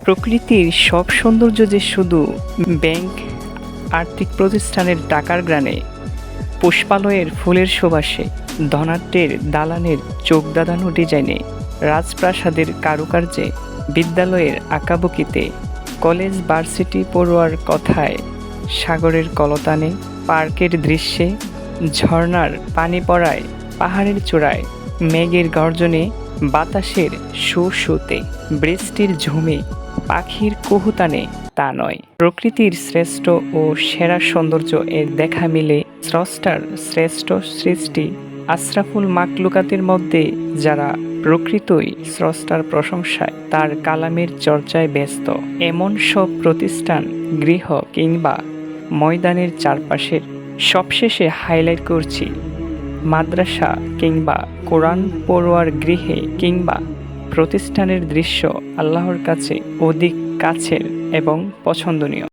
প্রকৃতির সব সৌন্দর্য যে শুধু ব্যাংক, আর্থিক প্রতিষ্ঠানের টাকার গ্রানে, পুষ্পালয়ের ফুলের সুবাসে ধনাট্যের দালানের চোখ দাদানো ডিজাইনে, রাজপ্রাসাদের কারুকার্যে, বিদ্যালয়ের আঁকাবুকিতে, কলেজ ভার্সিটি পড়ুয়ার কথায়, সাগরের কলতানে, পার্কের দৃশ্যে, ঝর্ণার পানি পড়ায়, পাহাড়ের চূড়ায়, মেঘের গর্জনে, বাতাসের শো শোতে বৃষ্টির ঝুমে পাখির কুহুতানে তা নয়। প্রকৃতির শ্রেষ্ঠ ও সেরা সৌন্দর্য এর দেখা মিলে স্রষ্টার শ্রেষ্ঠ সৃষ্টি আশরাফুল মাকলুকাতের মধ্যে যারা প্রকৃতই স্রষ্টার প্রশংসায় তার কালামের চর্চায় ব্যস্ত। এমন সব প্রতিষ্ঠান, গৃহ কিংবা ময়দানের চারপাশের সবশেষে হাইলাইট করছি। মাদ্রাসা কিংবা কোরআন পড়ুয়ার গৃহে কিংবা প্রতিষ্ঠানের দৃশ্য আল্লাহর কাছে অধিক কাছের এবং পছন্দনীয়।